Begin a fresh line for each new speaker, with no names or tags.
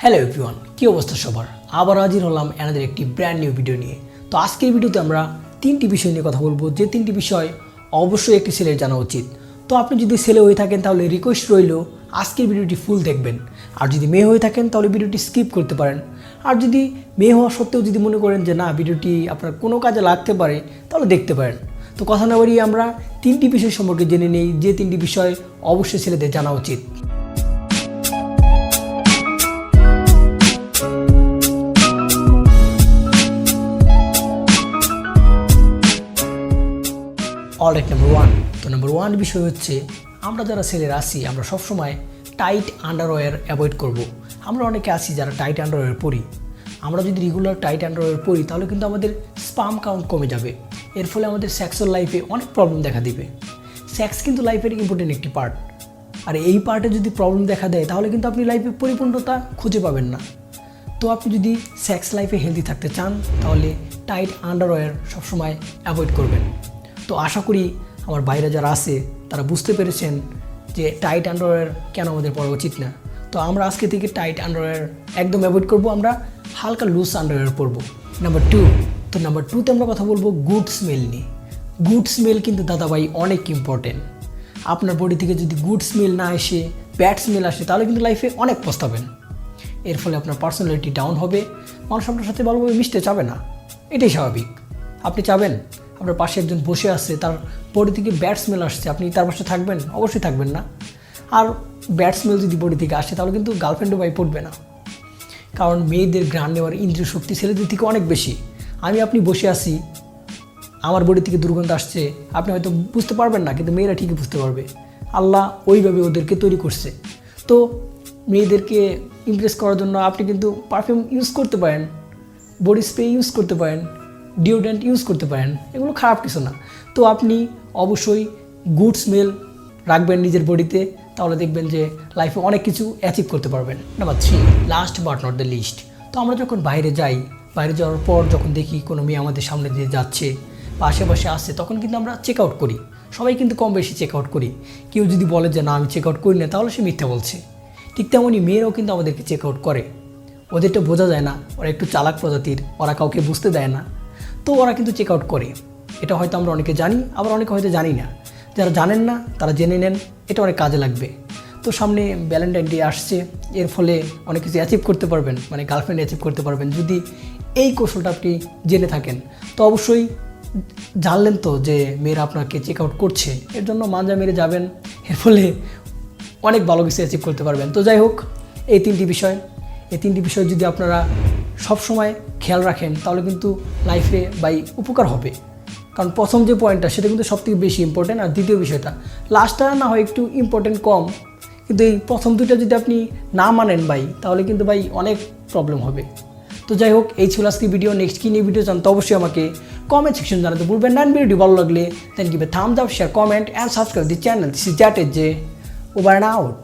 Hello everyone কী অবস্থা সবার? আবার হাজির হলাম এনাদের একটি ব্র্যান্ড নিউ ভিডিও নিয়ে। তো আজকের ভিডিওতে আমরা তিনটি বিষয় নিয়ে কথা বলব। যে তিনটি বিষয় অবশ্যই একটি ছেলের জানা উচিত। তো আপনি যদি ছেলে হয়ে থাকেন তাহলে রিকোয়েস্ট রইল, আজকের ভিডিওটি ফুল দেখবেন। আর যদি মেয়ে হয়ে থাকেন তাহলে ভিডিওটি স্কিপ করতে পারেন। আর যদি মেয়ে হওয়া সত্ত্বেও যদি মনে করেন যে না ভিডিওটি আপনার কোনো কাজে লাগতে পারে, তাহলে দেখতে পারেন। তো কথা না বাড়িয়ে আমরা তিনটি বিষয় সম্পর্কে জেনে নেই। যে তিনটি বিষয় অবশ্যই ছেলেদের জানা উচিত। অলরাইট নাম্বার ওয়ান তো নাম্বার ওয়ান বিষয় হচ্ছে, আমরা যারা ছেলেরা আছি, আমরা সবসময় টাইট আন্ডারওয়্যার অ্যাভয়েড করব। আমরা অনেকে আছি যারা টাইট আন্ডারওয়্যার পরি। আমরা যদি রেগুলার টাইট আন্ডারওয়্যার পরি, তাহলে কিন্তু আমাদের স্পাম কাউন্ট কমে যাবে। এর ফলে আমাদের সেক্সুয়াল লাইফে অনেক প্রবলেম দেখা দিবে। সেক্স কিন্তু লাইফের ইম্পর্টেন্ট একটি পার্ট আর এই পার্টে যদি প্রবলেম দেখা দেয়, তাহলে কিন্তু আপনি লাইফে পরিপূর্ণতা খুঁজে পাবেন না। তো আপনি যদি সেক্স লাইফে হেলদি থাকতে চান, তাহলে টাইট আন্ডারওয়্যার সবসময় অ্যাভয়েড করবেন। তো আশা করি আমার বাইরে যারা আছে, তারা বুঝতে পেরেছেন যে টাইট আন্ডারওয়্যার কেন আমাদের পরা উচিত না। তো আমরা আজকে থেকে টাইট আন্ডারওয়্যার একদম অ্যাভয়েড করব, আমরা হালকা লুজ আন্ডারওয়্যার পরবো নাম্বার টু, তো নাম্বার টুতে আমরা কথা বলব গুড স্মেল নিয়ে। গুড স্মেল কিন্তু দাদাভাই অনেক ইম্পর্টেন্ট আপনার বডি থেকে যদি গুড স্মেল না এসে ব্যাড স্মেল আসে, তাহলে কিন্তু লাইফে অনেক পস্তাবেন। এর ফলে আপনার পার্সোনালিটি ডাউন হবে, মানুষ আপনার সাথে ভালোভাবে মিশতে চাবে না। এটাই স্বাভাবিক। আপনি চাবেন? আপনার পাশে একজন বসে আছে, তার বডি থেকে ব্যাড স্মেল আসছে, আপনি তার পাশে থাকবেন? অবশ্যই থাকবেন না। আর ব্যাড স্মেল যদি বডি থেকে আসে, তাহলে কিন্তু গার্লফ্রেন্ডও বাই পড়বে না। কারণ মেয়েদের গ্রান নেওয়ার ইন্দ্রিয় শক্তি ছেলেদের থেকে অনেক বেশি। আমি, আপনি বসে আছি, আমার বডি থেকে দুর্গন্ধ আসছে, আপনি হয়তো বুঝতে পারবেন না, কিন্তু মেয়েরা ঠিকই বুঝতে পারবে। আল্লাহ ওইভাবে ওদেরকে তৈরি করছে। তো মেয়েদেরকে ইমপ্রেস করার জন্য আপনি কিন্তু পারফিউম ইউজ করতে পারেন বডি স্প্রে ইউজ করতে পারেন। ডিওড্রেন্ট ইউজ করতে পারেন, এগুলো খারাপ কিছু না। তো আপনি অবশ্যই গুড স্মেল রাখবেন নিজের বডিতে তাহলে দেখবেন যে লাইফে অনেক কিছু অ্যাচিভ করতে পারবেন। Number three last but not the least তো আমরা যখন বাইরে যাই, বাইরে যাওয়ার পর যখন দেখি কোনো মেয়ে আমাদের সামনে দিয়ে যাচ্ছে, বা আশেপাশে আসছে, তখন কিন্তু আমরা চেক আউট করি। সবাই কিন্তু কম বেশি চেক আউট করি। কেউ যদি বলে যে, না, আমি চেক আউট করি না, তাহলে সে মিথ্যা বলছে। ঠিক তেমনই মেয়েরাও কিন্তু আমাদেরকে চেক আউট করে। ওদেরটা বোঝা যায় না, ওরা একটু চালাক প্রজাতির, ওরা কাউকে বুঝতে দেয় না। তো ওরা কিন্তু চেক আউট করে। এটা হয়তো আমরা অনেকে জানি, আবার অনেকে হয়তো জানি না। যারা জানেন না, তারা জেনে নেন, এটা অনেক কাজে লাগবে। তো সামনে ভ্যালেন্টাইন ডে আসছে, এর ফলে অনেক কিছু অ্যাচিভ করতে পারবেন মানে গার্লফ্রেন্ড অ্যাচিভ করতে পারবেন। যদি এই কৌশলটা আপনি জেনে থাকেন, তো অবশ্যই জানলেন তো যে মেয়েরা আপনাকে চেক আউট করছে। এর জন্য মাঞ্জা মেরে যাবেন, এর ফলে অনেক ভালো কিছু অ্যাচিভ করতে পারবেন। তো যাই হোক, এই তিনটি বিষয়, এই তিনটি বিষয় যদি আপনারা সব সময় খেয়াল রাখেন, তাহলে কিন্তু লাইফে বাই উপকার হবে। কারণ প্রথম যে পয়েন্টটা সেটা কিন্তু সবথেকে বেশি ইম্পর্টেন্ট আর দ্বিতীয় বিষয়টা লাস্টটা না হয় একটু ইম্পর্টেন্ট কম, কিন্তু এই প্রথম দুইটা যদি আপনি না মানেন ভাই, তাহলে কিন্তু ভাই অনেক প্রবলেম হবে। তো যাই হোক, এই ছিল আজকে ভিডিও নেক্সট কী নিয়ে ভিডিও চান তো অবশ্যই আমাকে কমেন্ট সেকশন জানাতে ভুলবেন না। ভিডিওটি ভালো লাগলে then give a thumbs up share comment and subscribe the channel this is যে ওভার আউট